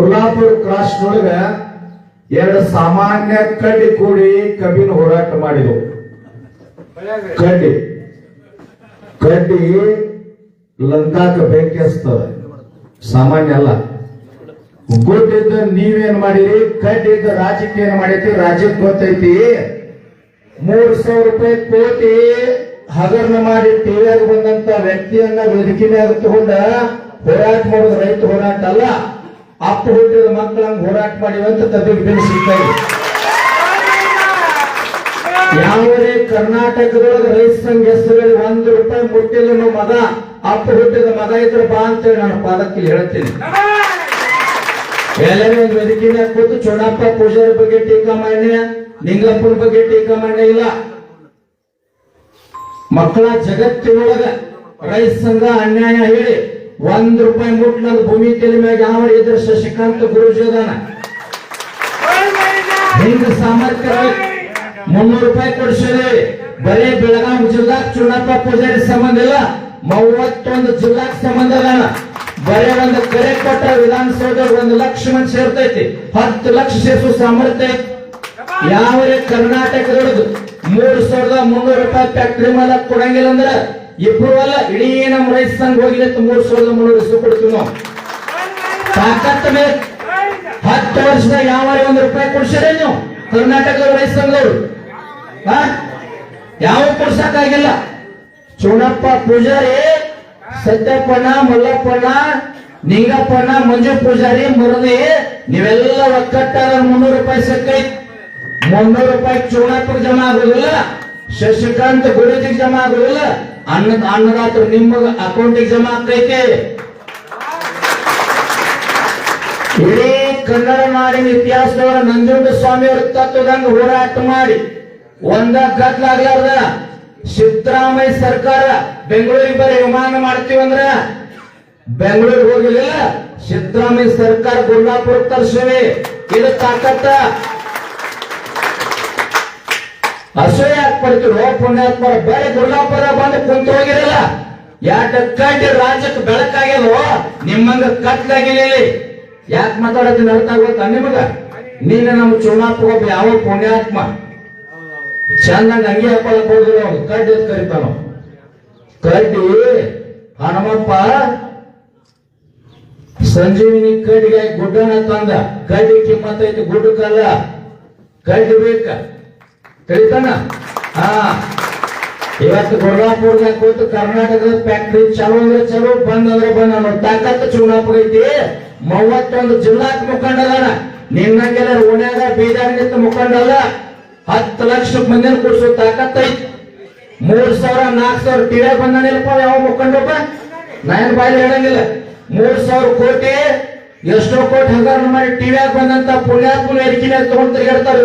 Kolhapur cross ನೊಳಗ ಎರಡು ಸಾಮಾನ್ಯ ಕಡ್ಡಿ ಕೂಡಿ ಕಬ್ಬಿನ ಹೋರಾಟ ಮಾಡಿದವು ಕಡ್ಡಿ. ಕಡ್ಡಿ ಲಂಕಾಕ ಬೆಂಕಿ ಸಾಮಾನ್ಯ ಅಲ್ಲ. ಗೊತ್ತಿದ್ದ ನೀವೇನ್ ಮಾಡಿರಿ? ಕಡ್ಡಿದ್ದ ರಾಜ್ಯಕ್ಕೆ ಏನ್ ಮಾಡೈತಿ ರಾಜ್ಯಕ್ಕೆ ಗೊತ್ತೈತಿ. ಮೂರ್ ಸಾವಿರ ರೂಪಾಯಿ ಕೋಟಿ ಹಗರಣ ಮಾಡಿ ಟಿವಿಯಾಗ ಬಂದಂತ ವ್ಯಕ್ತಿಯನ್ನ ಮ್ಯಾಗ ತಗೊಂಡ ಹೋರಾಟ ಮಾಡೋದು ರೈತ ಹೋರಾಟ ಅಲ್ಲ. ಅಪ್ಪ ಹುಟ್ಟಿದ ಮಕ್ಕಳಂಗ್ ಹೋರಾಟ ಮಾಡಿವಂತ ಅಂತ ಬಿಲ್ ಸಿಗ್ತಾ ಇದೆ. ಯಾವರೇ ಕರ್ನಾಟಕದೊಳಗ ರೈತ ಸಂಘ ಹೆಸರಲ್ಲಿ ಒಂದು ರೂಪಾಯಿ ಮುಟ್ಟಿಲ್ಲ ಮಗ, ಅಪ್ಪ ಹುಟ್ಟಿದ ಮಗ ಇದ್ರ ಬಾ ಅಂತೇಳಿ ನಾನು ಪಾದಕ್ಕೆ ಹೇಳ್ತೀನಿ. ಎಲ್ಲರೂ ಒಂದು ವೇದಿಕೆ ಮ್ಯಾಗ ಕೂತು ಚೋಣಪ್ಪ ಪೂಜಾರಿ ಬಗ್ಗೆ ಟೀಕಾ ಮಾಡ್ಯ ನಿಂಗಪ್ಪನ ಬಗ್ಗೆ ಟೀಕಾ ಮಾಡ್ಯ ಇಲ್ಲ. ಮಕ್ಕಳ ಜಗತ್ತಿನೊಳಗ ರೈತ ಸಂಘ ಅನ್ಯಾಯ ಹೇಳಿ. ಒಂದ್ ರೂಪಾಯಿ ಮುಟ್ಲದ ಭೂಮಿ ತಲೆ ಮ್ಯಾಗ ಯಾವ ಇದ್ರ ಶಶಿಕಾಂತ್ ಗುರುಜಿ ಅದಾನ? ಹಿಂಗ ಸಾಮರ್ಥ್ಯ ಮುನ್ನೂರು ರೂಪಾಯಿ ಕೊಡಿಸಿರಿ ಬರೀ ಬೆಳಗಾವಿ ಜಿಲ್ಲಾ ಚುನಪ್ಪ ಪೂಜಾರಿ ಸಂಬಂಧ ಇಲ್ಲ. ಮೂವತ್ತೊಂದು ಜಿಲ್ಲಾಕ್ ಸಂಬಂಧ ಅದಾನ. ಬರೀ ಒಂದು ಕರೆ ಕೊಟ್ಟ ವಿಧಾನಸೌಧ ಒಂದು ಲಕ್ಷ ಮಂದಿ ಸೇರ್ತೈತಿ. ಹತ್ತು ಲಕ್ಷ ಸೇರಿಸುವ ಸಾಮರ್ಥ್ಯ ಯಾವ ಕರ್ನಾಟಕದೊಳಗೆ ಮೂರ್ ಸಾವಿರದ ಮುನ್ನೂರು ರೂಪಾಯಿ ಫ್ಯಾಕ್ಟ್ರಿ ಮಾಲಕ್ ಕೊಡಂಗಿಲ್ಲ ಅಂದ್ರೆ ಇಬ್ರು ಅಲ್ಲ, ಇಡೀ ನಮ್ಮ ರೈತ ಸಂಘ ಹೋಗಿದೆ, ಮೂರು ಸಾವಿರದ ಮುನ್ನೂರು ಹೆಸರು ಕೊಡ್ತೀವಿ ನಾವು ಹತ್ತು ವರ್ಷದ ಯಾವ ಒಂದು ರೂಪಾಯಿ ಕೊಡ್ಸಿರಿ ನೀವು? ಕರ್ನಾಟಕದ ರೈತ ಸಂಘದವರು? ಯಾವ ಕೊಡ್ಸಕ್ಕಾಗಿಲ್ಲ ಚೋಣಪ್ಪ ಪೂಜಾರಿ, ಸತ್ಯಪ್ಪಣ್ಣ, ಮಲ್ಲಪ್ಪಣ್ಣ, ನಿಂಗಪ್ಪಣ್ಣ, ಮಂಜು ಪೂಜಾರಿ ಮುರದಿ ನೀವೆಲ್ಲ ಒಕ್ಕಟ್ಟಾರ ಮುನ್ನೂರು ರೂಪಾಯಿ ಸಿಕ್ಕೈತಿ ಮುನ್ನೂರು ರೂಪಾಯಿ ಚೂಣಪ್ಪಗೆ ಜಮಾ ಆಗುದಿಲ್ಲ, ಶಶಿಕಾಂತ್ ಗುರುಜಿಗೆ ಜಮಾ ಆಗುದಿಲ್ಲ. ಅನ್ನ ಅನ್ನದಾತರು ನಿಮ್ಮ ಅಕೌಂಟಿಗೆ ಜಮಾ ಆಗ್ತೈತೆ. ಇಡೀ ಕನ್ನಡ ನಾಡಿನ ಇತಿಹಾಸದವರ, ನಂಜುಂಡ ಸ್ವಾಮಿಯವರ ತತ್ವದಂಗ ಹೋರಾಟ ಮಾಡಿ, ಒಂದ ಗದ್ಲಾಗ್ಲಾರ್ದ ಸಿದ್ದರಾಮಯ್ಯ ಸರ್ಕಾರ ಬೆಂಗಳೂರಿಗೆ ಬರೀ ವಿಮಾನ ಮಾಡ್ತೀವಂದ್ರ ಬೆಂಗಳೂರಿಗೆ ಹೋಗಿಲ್ಲ, ಸಿದ್ದರಾಮಯ್ಯ ಸರ್ಕಾರ ಗುಲ್ಲಾಪುರ ತರ್ಸಿವಿ. ಇದು ತಾಕತ್ತ. ಅಸೂಯ ಪಡ್ತೀವಿ ಪುಣ್ಯಾತ್ಮರ, ಬೇರೆ ದುರ್ಗಾಪುರ ಬಂದು ಕುಂತು ಹೋಗಿರಲ್ಲ. ಯಾಕ ಕಡ್ಡಿ ರಾಜ್ಯಕ್ಕೆ ಬೆಳಕಾಗಿಲ್ವೋ ನಿಮ್ಮಂಗ ಕತ್ಲಾಗಿಲ್ಲ ಯಾಕೆ ಮಾತಾಡತ್ತೀನಿ ಅರ್ಥ ಆಗುತ್ತಾ ನಿಮಗ? ನೀನು ನಮ್ಮ ಚುನಾಪ್ ಒಬ್ಬ ಯಾವ ಪುಣ್ಯಾತ್ಮ? ಚಂದಂಗ ಅಂಗಿ ಹಾಕೊಳಕ್ ಹೋಗಿಲ್ಲ ಅವ್ನು ಕಡ್ಡಿ ಅಂತ ಕರಿತಾನ? ಕಡ್ಡಿ? ಹನುಮಪ್ಪ? ಸಂಜೀವಿನಿ ಕಡ್ಡಿಗೆ ಗುಡ್ಡನ ತಂದ. ಕಡ್ಡಿ ಕಿಮ್ಮತ್ತೈತಿ, ಗುಡ್ಡಕ್ಕಲ್ಲ. ಕಡ್ಡಿ ಬೇಕ? ತಿಳಿತಾನ ಹಾ. ಇವತ್ತು ಗುರುವಾಪುರ್ನಾಗ ಕೂತು ಕರ್ನಾಟಕದ ಫ್ಯಾಕ್ಟ್ರಿ ಚಲೋ ಅಂದ್ರೆ ಚಲೋ, ಬಂದ್ ಅಂದ್ರೆ ಬಂದ್ ಅನ್ನೋ ತಾಕತ್ತು ಚುನಾಪುರ ಐತಿ. ಮೂವತ್ತೊಂದು ಜಿಲ್ಲಾಕ್ ಮುಖಂಡದಾನ ನಿನ್ನಂಗೆಲ್ಲ ಓಣ್ಯಾಗ ಬೀದರ್ ನಿಂತ ಮುಖಂಡಲ್ಲ ಹತ್ತು ಲಕ್ಷ ಮಂದಿನ ಕೂಡಿಸೋ ತಾಕತ್ತ ಐತಿ. ಮೂರ್ ಸಾವಿರ, ನಾಲ್ಕು ಸಾವಿರ ಟಿವಿಯಾಗ ಬಂದಾನಿಲ್ಲಪ್ಪ, ಯಾವ ಮುಖಂಡಪ್ಪ ನಾಯನ್ ಬಾಯಿ ಹೇಳಂಗಿಲ್ಲ. ಮೂರ್ ಸಾವಿರ ಕೋಟಿ, ಎಷ್ಟೋ ಕೋಟಿ ಹಗರಣ ಮಾಡಿ ಟಿವಿಯಾಗ ಬಂದಂತ ಪುಣ್ಯಾತ್ಮನ ವೇದಿಕೆ ತಗೊಂಡ್ ತಿರುಗಾಡ್ತಾರ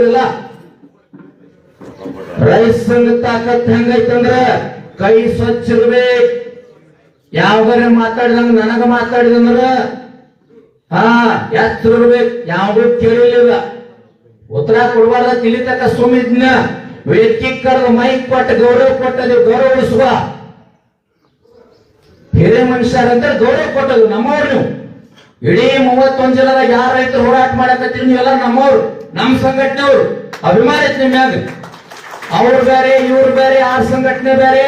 ಸಂಘ ತಾಕತ್ ಹೆಂಗೈತಂದ್ರ ಕೈ ಸ್ವಚ್ಛ ಇರ್ಬೇಕು. ಯಾವಾಗಾರ ಮಾತಾಡಿದಂಗ ನನಗ ಮಾತಾಡಿದಂದ್ರ, ಹಾ ಎತ್ತರ ಇರ್ಬೇಕು? ಯಾವ್ದು ಕೇಳಿಲ್ಲ ಉತ್ತರ ಕೊಡಬಾರ್ದ ತಿಳಿತಕ್ಕ ಸುಮಿದ್ನ ವೇದಿಕೆ ಕರೆದು ಮೈಕ್ ಕೊಟ್ಟ, ಗೌರವ ಕೊಟ್ಟದು ಗೌರವ ಉಳಿಸುವ ಹಿರಿಯ ಮನುಷ್ಯರಂದ್ರೆ ಗೌರವ ಕೊಟ್ಟದು ನಮ್ಮವ್ರು ನೀವು. ಇಡೀ ಮೂವತ್ತೊಂದ್ ಜನದಾಗ ಯಾರ ರೈತರು ಹೋರಾಟ ಮಾಡಕತ್ತೀರಿ ನೀವೆಲ್ಲ ನಮ್ಮವ್ರು ನಮ್ಮ ಸಂಘಟನೆಯವರು. ಅಭಿಮಾನ ಐತಿ ನಿಮ್ಯಾಗ ಮ್ಯಾಗ ಅವ್ರು ಬೇರೆ, ಇವ್ರು ಬೇರೆ ಆ ಸಂಘಟನೆ ಬೇರೆ,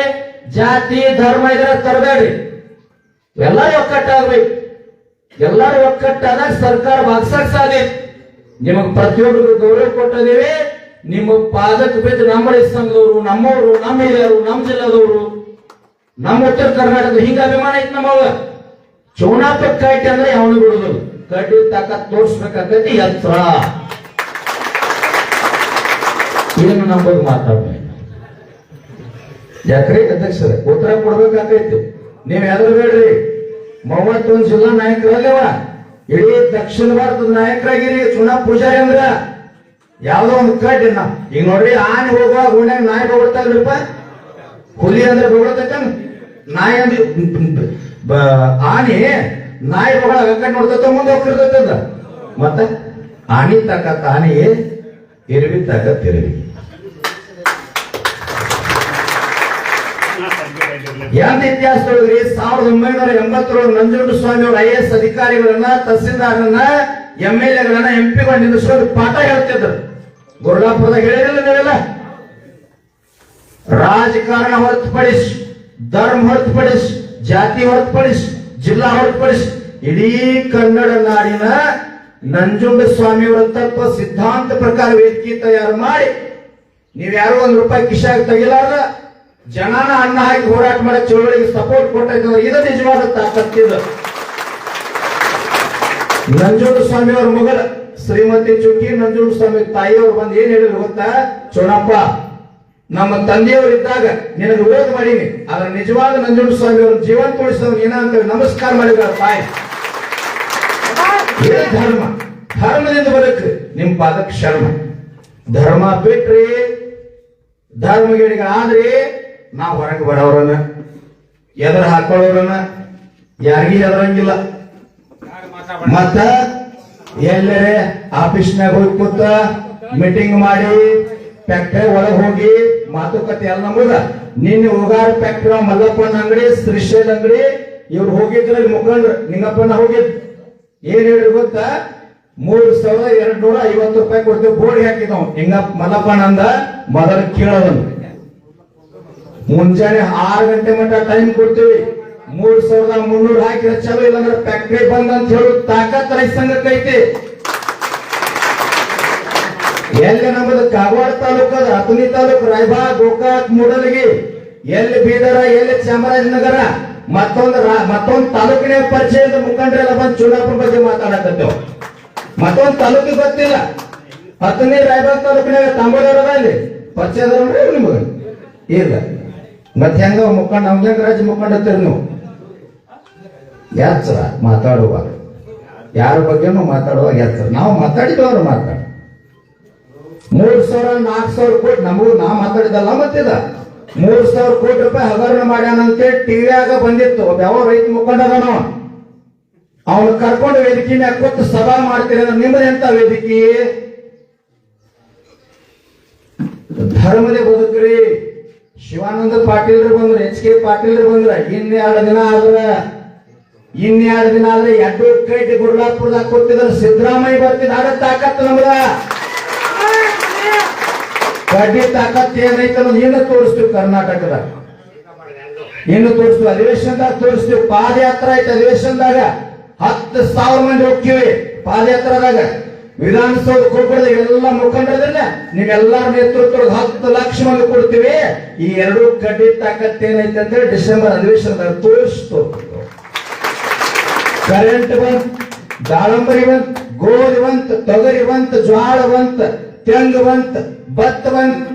ಜಾತಿ, ಧರ್ಮ ಇದ್ರ ತರಬೇಡ್ರಿ. ಎಲ್ಲರೂ ಒಕ್ಕಟ್ಟಾಗ್ಬೇಕು ಎಲ್ಲರೂ ಒಕ್ಕಟ್ಟಾದಾಗ ಸರ್ಕಾರ ಬಗ್ಸಕ್ ಸಾಧ್ಯ. ನಿಮಗ್ ಪ್ರತಿಯೊಬ್ಬರು ಗೌರವ ಕೊಟ್ಟಿದ್ದೀವಿ. ನಿಮ್ಮ ಪಾದಕ್ಕೆ ಬಿದ್ದು ನಮ್ಮ ಸಂಘದವರು, ನಮ್ಮವರು, ನಮ್ಮ ಹಿರಿಯರು, ನಮ್ಮ ಜಿಲ್ಲಾದವರು, ನಮ್ಮ ಉತ್ತರ ಕರ್ನಾಟಕದ ಹಿಂಗ ಅಭಿಮಾನ ಐತಿ ನಮ್ಮವ ಚೌನಾಪ ಕಟ್ಟಿ ಅಂದ್ರೆ ಯಾವನು ಬಿಡುದು. ಕಡ್ಡಿ ತಾಕತ್ ತೋರ್ಸ್ಬೇಕಾಗೈತಿ ಎತ್ತರ. ಏನು ನಂಬೋದು ಮಾತಾಡ್ಬೇಕು. ಯಾಕ್ರೆ ಅಧ್ಯಕ್ಷರ? ಉತ್ತರ ಕೊಡ್ಬೇಕಾಗೈತಿ. ನೀವ್ ಯಾರು ಬೇಡ್ರಿ ಮೂವತ್ತೊಂದು ಜಿಲ್ಲಾ ನಾಯಕರಲ್ಲವ? ಇಡೀ ದಕ್ಷಿಣ ಭಾರತದ ನಾಯಕರಾಗಿರಿ ಚುನಾ ಪೂಜಾರಿ ಅಂದ್ರ. ಯಾವ್ದೋ ಒಂದು ಕಡ್ಡಿನ ಈಗ ನೋಡ್ರಿ, ಆನೆ ಹೋಗುವಾಗ ಗುಣ್ಯಾಗ ನಾಯಿ ಬಗೊಳ್ತಾಗ್ರಿಪ್ಪ ಹುಲಿ ಅಂದ್ರೆ ಬಗೊಳ್ತೈತ ನಾಯಿ ಅಂದ್ರೆ ಆನೆ ನಾಯಿ ಬಗಳ ಕಟ್ ನೋಡ್ತೈತ, ಮುಂದೆ ಹೋಗ್ತಿರ್ತೈತದ ಮತ್ತ ಆನಿ ತಕ್ಕ ಆನೆ ಇರುವಿ ತಕ್ಕ ತಿರುವಿ ಯಾವ ಇತಿಹಾಸದೊಳಗ್ರಿ ಸಾವಿರದ ಒಂಬೈನೂರ ನಂಜುಂಡ ಸ್ವಾಮಿ ಅವರು ಐ ಎಸ್ ಅಧಿಕಾರಿಗಳನ್ನ, ತಹಸೀಲ್ದಾರನ್ನ, ಎಂ ಎಲ್ ಎಗಳನ್ನ, ಎಂ ಪಿಗಳನ್ನ ನಿಲ್ಲಿಸೋದು ಪಾಠ ಹೇಳ್ತಿದ್ರು. ಗುರುಡಾಪುರದ ಹೇಳಿರಲಿಲ್ಲ ನೀವೆಲ್ಲ? ರಾಜಕಾರಣ ಹೊರತುಪಡಿಸಿ, ಧರ್ಮ ಹೊರತುಪಡಿಸಿ, ಜಾತಿ ಹೊರತುಪಡಿಸಿ, ಜಿಲ್ಲಾ ಹೊರತುಪಡಿಸಿ, ಇಡೀ ಕನ್ನಡ ನಾಡಿನ ನಂಜುಂಡ ಸ್ವಾಮಿಯವರ ತತ್ವ ಸಿದ್ಧಾಂತ ಪ್ರಕಾರ ವೇದಿಕೆ ತಯಾರು ಮಾಡಿ, ನೀವ್ಯಾರೋ ಒಂದ್ ರೂಪಾಯಿ ಕಿಶಾಗಿ ತೆಗಿಲಾರ್ದ ಜನನ ಅನ್ನ ಹಾಕಿ ಹೋರಾಟ ಮಾಡೋ ಚಳುವಳಿಗೆ ಸಪೋರ್ಟ್ ಕೊಟ್ಟೈತಂದ್ರೆ ಇದು ನಿಜವಾದ ತಾಕತ್ತಿದು ನಂಜುಂಡ ಸ್ವಾಮಿ ಅವ್ರ ಮಗಳ ಶ್ರೀಮತಿ ಚುಕ್ಕಿ, ನಂಜುಂಡ ಸ್ವಾಮಿ ತಾಯಿಯವರು ಬಂದು ಏನ್ ಹೇಳಿದ್ರು ಗೊತ್ತಾ? ಚೋಣಪ್ಪ, ನಮ್ಮ ತಂದೆಯವರು ಇದ್ದಾಗ ನಿನಗೆ ವಿರೋಧ ಮಾಡೀನಿ, ಆದ್ರೆ ನಿಜವಾದ ನಂಜುಂಡ ಸ್ವಾಮಿ ಅವ್ರ ಜೀವನ ತೋರಿಸಿದವ್ರು ಏನ ಅಂತ ನಮಸ್ಕಾರ ಮಾಡಿದ್ರ ತಾಯಿ. ಧರ್ಮ, ಧರ್ಮದಿಂದ ಬದುಕು ನಿಮ್ ಪಾದಕ್ಕೆ ಶರ್ಮ. ಧರ್ಮ ಬಿಟ್ರಿ ಧರ್ಮಗಿರಿಗಳಾದ್ರಿ ನಾವು ಹೊರಗೆ ಬರೋರನ್ನ ಎದುರು ಹಾಕೊಳ್ಳೋರನ್ನ ಯಾರಿಗೂ ಎದುರಂಗಿಲ್ಲ ಮತ್ತ ಎಲ್ಲರೇ ಆಫೀಸ್ನಾಗ ಹೋಗಿ ಕೂತ ಮೀಟಿಂಗ್ ಮಾಡಿ ಫ್ಯಾಕ್ಟ್ರಿ ಒಳಗೆ ಹೋಗಿ ಮಾತುಕತೆ ಎಲ್ಲ ನಮಗ ನಿನ್ನೆ ಹೋಗಾರ ಫ್ಯಾಕ್ಟ್ರಿ ಮಲ್ಲಪ್ಪನ ಅಂಗಡಿ, ಶ್ರೀಶೈಲ್ ಅಂಗಡಿ, ಇವ್ರು ಹೋಗಿದ್ರ ಮುಖಂಡ್ರು. ನಿಂಗಪ್ಪನ ಹೋಗಿದ್. ಏನ್ ಹೇಳ್ರಿ ಗೊತ್ತಾ? ಮೂರು ಸಾವಿರದ ಎರಡ್ ನೂರ ಐವತ್ತು ರೂಪಾಯಿ ಕೊಡ್ತೀವಿ ಬೋರ್ಡ್ ಹಾಕಿದವ್. ಹಿಂಗ ಮಲ್ಲಪ್ಪನ ಅಂದ ಮೊದಲು ಕೇಳೋದನ್ನು. ಮುಂಜಾನೆ ಆರು ಗಂಟೆ ಮಟ್ಟ ಟೈಮ್ ಕೊಡ್ತೀವಿ. ಮೂರ್ ಸಾವಿರದ ಮುನ್ನೂರು ಹಾಕಿದ್ರೆ ಚಲೋ ಇಲ್ಲಾಂದ್ರೆ ಫ್ಯಾಕ್ಟ್ರಿ ಬಂದ್ ಅಂತ ಹೇಳು ತಾಕತ್ ರೈತ ಸಂಘಕ್ಕೈತಿ ಎಲ್ಲಿ ನಮ್ಮದು ಕಾಗವಾಡ ತಾಲೂಕು ಅದ ಹತ್ತನಿ ತಾಲೂಕು, ರಾಯಬಾಗ್, ಗೋಕಾಕ್, ಮೂಡಲಗಿ, ಎಲ್ಲಿ ಬೀದರ, ಎಲ್ಲಿ ಚಾಮರಾಜನಗರ, ಮತ್ತೊಂದು ಮತ್ತೊಂದು ತಾಲೂಕಿನ ಪರಿಚಯದ ಮುಖಂಡರೆಲ್ಲ ಬಂದು ಚುನಾಪುರ ಬಗ್ಗೆ ಮಾತಾಡಕತ್ತೇವೆ. ಮತ್ತೊಂದು ತಾಲೂಕಿಗೆ ಗೊತ್ತಿಲ್ಲ. ಹತ್ತನೇ ರಾಯಬಾಗ್ ತಾಲೂಕಿನಾಗ ತಾಂಬೋದವ್ರದ ಇಲ್ಲಿ ಪರಿಚಯ ಅದಾರನ್ರಿ ನಿಮಗೆ? ಇಲ್ಲ. ಮತ್ತೆ ಹೆಂಗ ಮುಖಂಡ ನಮ್ಗೆ ರಾಜ್ಯ ಮುಖಂಡತ್ತೀರಿ ನೀವು? ಯಾತ್ರ ಮಾತಾಡುವಾಗ. ಯಾರ ಬಗ್ಗೆನೂ ಮಾತಾಡುವಾಗ ಯಾತ್ರ ನಾವು ಮಾತಾಡಿದವರು ಮಾತಾಡ ಮೂರ್ ಸಾವಿರ, ನಾಲ್ಕು ಸಾವಿರ ಕೋಟಿ, ನಮಗೂ ನಾ ಮಾತಾಡಿದಲ್ಲ ಮತ್ತಿದ. ಮೂರ್ ಸಾವಿರ ಕೋಟಿ ರೂಪಾಯಿ ಹಗರಣ ಮಾಡ್ಯಾನಂತೆ ಅಂತೇಳಿ ಟಿವಿಯಾಗ ಬಂದಿತ್ತು. ಒಬ್ಬ ಯಾವ ರೈತ ಮುಖಂಡ ಅವನು? ಕರ್ಕೊಂಡು ವೇದಿಕೆ ಮ್ಯಾಗ ಕೂತು ಸಭಾ ಮಾಡ್ತೀರಿ ಅಂದ್ರೆ ನಿಮ್ಮದೆಂತ ವೇದಿಕೆ? ಧರ್ಮದೇ ಬದುಕ್ರಿ. ಶಿವಾನಂದ ಪಾಟೀಲ್ರು ಬಂದ್ರ, ಎಚ್ ಕೆ ಪಾಟೀಲ್ರು ಬಂದ್ರ ಇನ್ನೆರಡು ದಿನ ಆದ್ರ ಇನ್ನೆರಡು ದಿನ ಆದ್ರೆ ಅಡ್ವೊಕೇಟ್ ಕೈಟ್ ಗುರುಲಾಪುರದಾಗ ಕೊಟ್ಟಿದ್ರ ಸಿದ್ದರಾಮಯ್ಯ ಬರ್ತಿದ್ ಆಗ ತಾಕತ್ತು ನಮ್ಗ ಕಡ್ಡಿ ತಾಕತ್ ಏನೈತೆ ಅನ್ನೋದು ಇನ್ನು ತೋರಿಸ್ತೀವಿ ಕರ್ನಾಟಕದಾಗ ಇನ್ನು ತೋರಿಸ್ತೀವಿ, ಅಧಿವೇಶನದಾಗ ತೋರಿಸ್ತೀವಿ, ಪಾದಯಾತ್ರೆ ಐತೆ ಅಧಿವೇಶನದಾಗ ಹತ್ತು ಸಾವಿರ ಮಂದಿ ಹೋಗ್ತೀವಿ ಪಾದಯಾತ್ರಾದಾಗ. ವಿಧಾನಸೌಧ ಕೊಡ್ಬಾರ್ದು ಎಲ್ಲ ಮುಖಂಡರನ್ನ ನೀವೆಲ್ಲರ ನೇತೃತ್ವದ ಹತ್ತು ಲಕ್ಷ ಮಂದಿ ಕೊಡ್ತೀವಿ. ಈ ಎರಡು ಕಡ್ಡಿ ತಾಕತ್ ಏನೈತೆ ಅಂತೇಳಿ ಡಿಸೆಂಬರ್ ಅಧಿವೇಶನದಾಗ ತೋರಿಸ್ತು. ಕರೆಂಟ್ ಬಂತ್, ದಾಳಂಬರಿ ಬಂತ್, ಗೋಧಿ ಬಂತ್, ತೊಗರಿ ಬಂತ್, ಜ್ವಾಳ ಬಂತ್, ತೆಂಗು ಬಂತ್, ಭತ್ತ ಬಂತ್.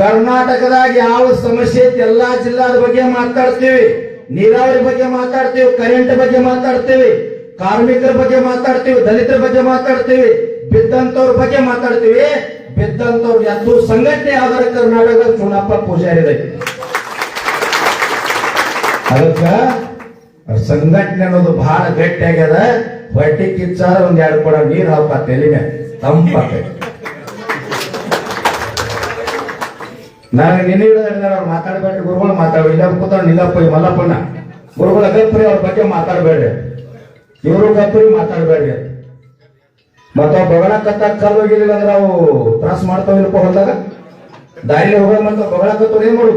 ಕರ್ನಾಟಕದಾಗ ಯಾವ ಸಮಸ್ಯೆ ಐತಿ ಎಲ್ಲಾ ಜಿಲ್ಲಾದ ಬಗ್ಗೆ ಮಾತಾಡ್ತೀವಿ. ನೀರಾವರಿ ಬಗ್ಗೆ ಮಾತಾಡ್ತೀವಿ, ಕರೆಂಟ್ ಬಗ್ಗೆ ಮಾತಾಡ್ತೀವಿ, ಕಾರ್ಮಿಕರ ಬಗ್ಗೆ ಮಾತಾಡ್ತೀವಿ, ದಲಿತರ ಬಗ್ಗೆ ಮಾತಾಡ್ತೀವಿ. ಬಿದ್ದಂತವ್ರ ಬಗ್ಗೆ ಮಾತಾಡ್ತೀವಿ. ಬಿದ್ದಂತವ್ರ ಎದ್ದು ಸಂಘಟನೆ ಆಧಾರ ಕರ್ನಾಟಕ ಚುನಾಪ ಪೂಜಾರಿ ಅದಕ್ಕ ಸಂಘಟನೆ ಅನ್ನೋದು ಬಹಳ ಗಟ್ಟಿ ಆಗ್ಯದ ಹೊಟ್ಟೆ ಕಿಚ್ಚಾರ ಒಂದ್ ಎರಡು ಕೊಡ ನೀರ್ ಹಾಕ ತೆಲಿಮೆ ತಂಪಾಕೈತಿ ನಾನು ನಿನ್ನೆ ಅವ್ರು ಮಾತಾಡಬೇಡ್ರಿ ಗುರುಗಳು ಮಾತಾಡ ಇಲ್ಲ ಕೂತ ನಿಲ್ಲಪ್ಪ, ಈ ಮಲ್ಲಪ್ಪಣ್ಣ. ಗುರುಗಳ ಗಪ್ರಿ ಅವ್ರ ಬಗ್ಗೆ ಮಾತಾಡಬೇಡ್ರಿ. ಇವರು ಗಪ್ರಿ ಮಾತಾಡಬೇಡ್ರಿ ಮತ್ತ ಬಗಳಕತ್ತ ಕಲ್ ಹೋಗಿಲ್ಲ ಅಂದ್ರೆ ಅವು ತ್ರಾಸ ಮಾಡ್ತಾವಿಲ್ಲಪ್ಪ ಹೊಲ್ದಾಗ? ದಾರಿಲಿ ಹೋಗ ಮತ್ತ ಕತ್ತ ಏನ್ ಮಾಡು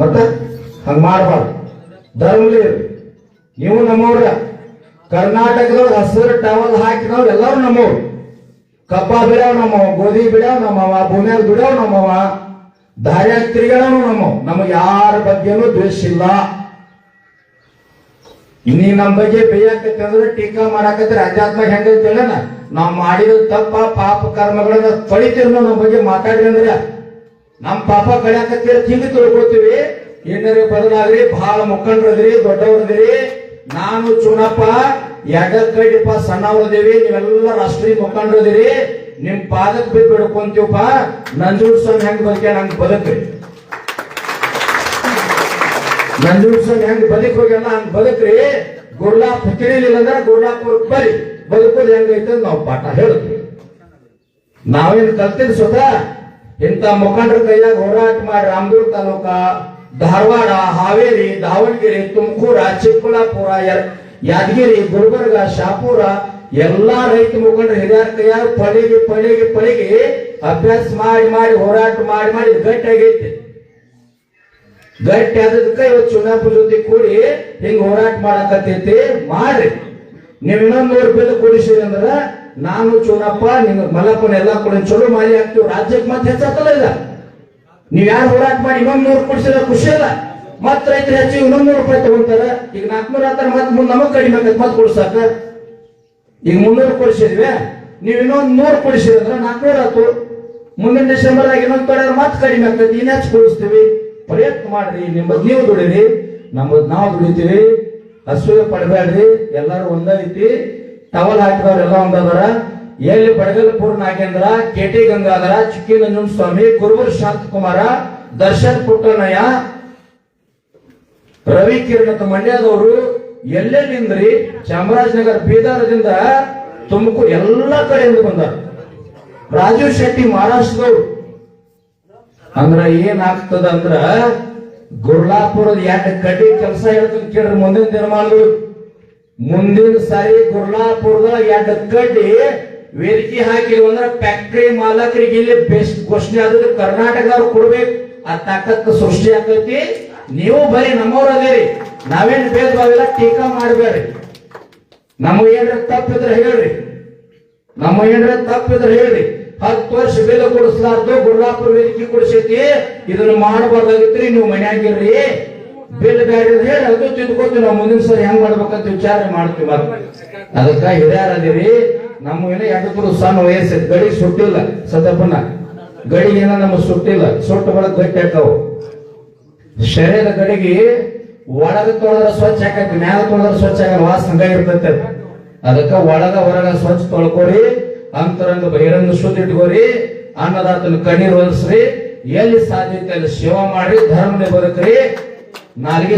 ಮತ್ತ ಹಂಗ ಮಾಡಬಾರ್ದು. ಧರ್ಮಲಿ ನೀವು ನಮ್ಮವ್ರ. ಕರ್ನಾಟಕದವ್ರು ಹಸಿರು ಟವಲ್ ಹಾಕಿದವ್ರು ಎಲ್ಲರೂ ನಮ್ಮವ್ರು. ಕಬ್ಬ ಬಿಡಾವ್ ನಮ್ಮವ ಗೋಧಿ ಬಿಡಾವ್ ನಮ್ಮವ ಭೂಮಿಯಾಗ ಬಿಡಾವ್ ನಮ್ಮವ ದಾರ್ಯಾಗ ತಿರುಗಾಡವ್ ನಮ್ಮವ್. ನಮಗೆ ಯಾರ ಬಗ್ಗೆನೂ ದ್ವೇಷ ಇಲ್ಲ. ನೀ ನಮ್ಮ ಬಗ್ಗೆ ಬೇಯಕತ್ತೆ ಅಂದ್ರೆ ಟೀಕಾ ಮಾಡಾಕತ್ತೆ ಅಧ್ಯಾತ್ಮ ಹೆಂಗ ನಾವು ಮಾಡಿದ ತಪ್ಪ, ಪಾಪ ಕರ್ಮಗಳನ್ನ ತೊಳಿತೀರಿ ನಮ್ಮ ಬಗ್ಗೆ ಮಾತಾಡ್ರಿ ಅಂದ್ರೆ. ನಮ್ ಪಾಪ ಕಳ್ಯಾಕತ್ತೀರಿ ಹಿಂಗೆ ತೊಳ್ಕೊಳ್ತೀವಿ ಏನಾರ ಬದಲಾಗ್ರಿ ಬಹಳ ಮುಖಂಡ್ರದ್ರಿ, ದೊಡ್ಡವ್ರದ್ರಿ. ನಾನು ಚೂನಪ್ಪ ಎಡ ಕೈಡಿಪ್ಪ ಸಣ್ಣವ್ರದೇವಿ. ನೀವೆಲ್ಲ ರಾಷ್ಟ್ರೀಯ ಮುಖಂಡ್ರದಿರಿ. ನಿಮ್ ಪಾದಕ್ ಬಿದ್ದು ಬಿಡ್ಕೊಂತೀವಪ್ಪ. ನಂಜೂರ್ ಸ್ವಾಮಿ ಹೆಂಗ್ ಬಗ್ಗೆ ನಂಗೆ ಬದುಕ್ರಿ. ಸ್ವಾಮಿ ಹೆಂಗ್ ಬದುಕ್ ಹೋಗ್ಯಲ್ಲ ಹಂಗ್ ಬದುಕ್ರಿ. ಗುರ್ಲಾಪ್ ತಿಳಿಲಿಲ್ಲ ಅಂದ್ರೆ ಗುರ್ಲಾಪುರ್ ಬರಿ ಬದುಕೋದು ಹೆಂಗೈತೆ ನಾವು ಪಾಠ ಹೇಳಿದ್ವಿ ನಾವೇನ್ ಕಲ್ತಿದ್ ಸ್ವತಃ ಇಂಥ ಮುಖಂಡರ ಕೈಯಾಗ ಹೋರಾಟ ಮಾಡಿ ರಾಮದುರ್ಗ ತಾಲೂಕ, ಧಾರವಾಡ, ಹಾವೇರಿ, ದಾವಣಗೆರೆ, ತುಮಕೂರ, ಚಿಕ್ಕಬಳ್ಳಾಪುರ ಯಾದಗಿರಿ, ಗುಲ್ಬರ್ಗ, ಶಾಪುರ ಎಲ್ಲಾ ರೈತ ಮುಖಂಡರು ಹಿರಿಯರ ಕೈಯಾಗ ಪಳಿಗೆ ಪಳಿಗೆ ಪಳಿಗೆ ಅಭ್ಯಾಸ ಮಾಡಿ ಮಾಡಿ, ಹೋರಾಟ ಮಾಡಿ ಮಾಡಿ ಗಟ್ಟಿ ಗಟ್ಟಿ ಆದದಕ್ಕ ಇವತ್ತು ಚುನಾಪು ಜೊತೆ ಕೂಡಿ ಹಿಂಗ್ ಹೋರಾಟ ಮಾಡಕತ್ತೈತಿ, ಮಾಡ್ರಿ. ನೀವ್ ಇನ್ನೊಂದು ನೂರು ರೂಪಾಯಿ ಕೊಡಿಸಿರಿ ಅಂದ್ರ, ನಾನು ಚೂನಪ್ಪ, ನಿಮ್ ಮಲ್ಲಪ್ಪನ ಎಲ್ಲಾ ಕೊಡಿ ಚಲೋ ಮಾಲಿ ಹಾಕ್ತೀವಿ, ರಾಜ್ಯಕ್ಕೆ ಮತ್ತೆ ಹೆಚ್ಚಾಕಲ್ಲ ಇಲ್ಲ? ನೀವ್ ಯಾರು ಹೋರಾಟ ಮಾಡಿ ಇನ್ನೊಂದ್ ನೂರು ಕೊಡಿಸಿದ ಖುಷಿ ಇಲ್ಲ ಮತ್ ರೈತರು ಹೆಚ್ಚು ಇನ್ನೊಂದ್ ನೂರು ರೂಪಾಯಿ ತಗೊಂತಾರ, ಈಗ ನಾಲ್ಕನೂರ ಆತರ ಮತ್ ಮುಂದ್ ನಮಗ್ ಕಡಿಮೆ ಆಗತ್ತೆ ಮತ್ ಕೊಡ್ಸಾಕ? ಈಗ ಮುನ್ನೂರು ಕೊಡಿಸಿದ್ವಿ, ನೀವು ಇನ್ನೊಂದ್ ನೂರು ಕೊಡಿಸಿದ್ರ ನಾಲ್ಕನೂರ ಆತು. ಮುಂದಿನ ಡಿಸೆಂಬರ್ ಆಗಿ ಇನ್ನೊಂದ್ ಕಡೆ ಮತ್ ಕಡಿಮೆ ಆಗ್ತೈತಿ ಇನ್ನ ಹೆಚ್ಚು ಕೊಡಿಸ್ತೀವಿ. ಪ್ರಯತ್ನ ಮಾಡ್ರಿ, ನಿಮ್ಮ ನೀವು ದುಡಿರಿ ನಮ್ಮದ್ ನಾವು ದುಡಿತೀವಿ. ಅಸೂಯೆ ಪಡಬೇಡ್ರಿ, ಎಲ್ಲಾರು ಒಂದೇ ರೀತಿ ಟವಲ್ ಹಾಕಿದವ್ರು ಎಲ್ಲ ಒಂದದಾರ ಎಲ್ಲಿ ಹಾಕೇಂದ್ರ ನಾಗೇಂದ್ರ ಕೆಟಿ ಗಂಗಾಧರ ಚಿಕ್ಕಿ ನಂಜುನ್ ಸ್ವಾಮಿ, ಕುರುಬೂರು ಶಾಂತಕುಮಾರ, ದರ್ಶನ್ ಪುಟ್ಟನಯ್ಯ, ರವಿ ಕಿರಣ್ ಮಂಡ್ಯದವರು ಎಲ್ಲೆಲ್ಲಿಂದ್ರಿ ಚಾಮರಾಜನಗರ, ಬೀದಾರದಿಂದ ತುಮಕೂರು, ಎಲ್ಲ ಕಡೆಯಿಂದ ಬಂದಾರ. ರಾಜೀವ್ ಶೆಟ್ಟಿ, ಮಹಾರಾಷ್ಟ್ರದವ್ರು. ಅಂದ್ರ ಏನಾಗ್ತದ ಅಂದ್ರ ಗುರ್ಲಾಪುರದ ಎರಡು ಕಡ್ಡಿ ಕೆಲಸ ಹೇಳ್ತೀನಿ ಕೇಳ್ರಿ ಮುಂದಿನ ದಿನಮಾನಗಳು. ಮುಂದಿನ ಸಾರಿ ಗುರ್ಲಾಪುರದ ಎರಡು ಕಡ್ಡಿ ವೇದಿಕೆ ಹಾಕಿದ್ವು ಅಂದ್ರೆ ಫ್ಯಾಕ್ಟರಿ ಮಾಲಕರಿಗೆ ಇಲ್ಲಿ ಬೆಸ್ಟ್ ಘೋಷಣೆ ಆದ್ರೆ ಕರ್ನಾಟಕದವ್ರು ಕೊಡ್ಬೇಕು. ಆ ತಾಕತ್ತು ಸೃಷ್ಟಿ ಆಗ್ತೈತಿ ನೀವು ಬರೀ ನಮ್ಮವ್ರ ಅದೇರಿ. ನಾವೇನ್ ಭೇದ ಭಾವಿಲ್ಲ ಟೀಕಾ ಮಾಡಬೇಡ್ರಿ. ನಮ್ಮ ಏನ್ರ ತಪ್ಪಿದ್ರೆ ಹೇಳ್ರಿ. ನಮ್ಮ ಏನ್ರ ತಪ್ಪಿದ್ರೆ ಹೇಳ್ರಿ. ಹತ್ತು ವರ್ಷ ಬೆಲೆ ಕೊಡಿಸ್ಲಾರ್ದು ಗುರುಲಾಪುರ ವೇದಿಕೆ ಕೊಡಿಸೈತಿ. ಇದನ್ನ ಮಾಡಬಾರ್ದಾಗಿತ್ರಿ, ನೀವು ಮನ್ಯಾಗಿರ್ರಿ. ಬಿಲ್ ಬ್ಯಾಡ ಹೇಳಿ ಅದು ತಿದ್ಕೋತೀವಿ. ನಾವು ಮುಂದಿನ ಸರಿ ಹೆಂಗ್ ಮಾಡ್ಬೇಕಂತ ವಿಚಾರ ಮಾಡ್ತೀವಿ ಅದಕ್ಕ ಹಿರಿಯರದಿರಿ ನಮ್ಮ ಎರಡು ಸಣ್ಣ ವಯಸ್ಸು ಗಡಿ ಸುಟ್ಟಿಲ್ಲ ಸದಪ್ಪನ ಗಡಿಗೆ ಏನ ಸುಟ್ಟಿಲ್ಲ. ಸುಟ್ಟ ಬಳಕ ಗಟ್ಟಿ ಹಾಕವು. ಶರೀರದ ಗಡಿಗೆ ಒಳಗ ತೊಳೆದ್ರೆ ಸ್ವಚ್ಛ ಆಕೈತಿ ಮ್ಯಾಲ ತೊಳೆದ್ರೆ ಸ್ವಚ್ಛ ಆಗ ವಾಸ ಹಂಗ ಇರ್ತೈತೆ. ಅದಕ್ಕ ಒಳಗ ಹೊರಗ ಸ್ವಚ್ಛ ತೊಳ್ಕೊರಿ. ಅಂತರಂಗ ಬಹಿರಂಗ ಶುದ್ಧ ಇಟ್ಕೋರಿ ಅನ್ನದಾತನ ಕಣ್ಣೀರ್ ಹೊಲಸ್ರಿ ಎಲ್ಲಿ ಸಾಧ್ಯತೆ ಅಲ್ಲಿ ಸೇವಾ ಮಾಡ್ರಿ, ಧರ್ಮನೇ ಬದುಕ್ರಿ, ನಾಲ್ಗೆ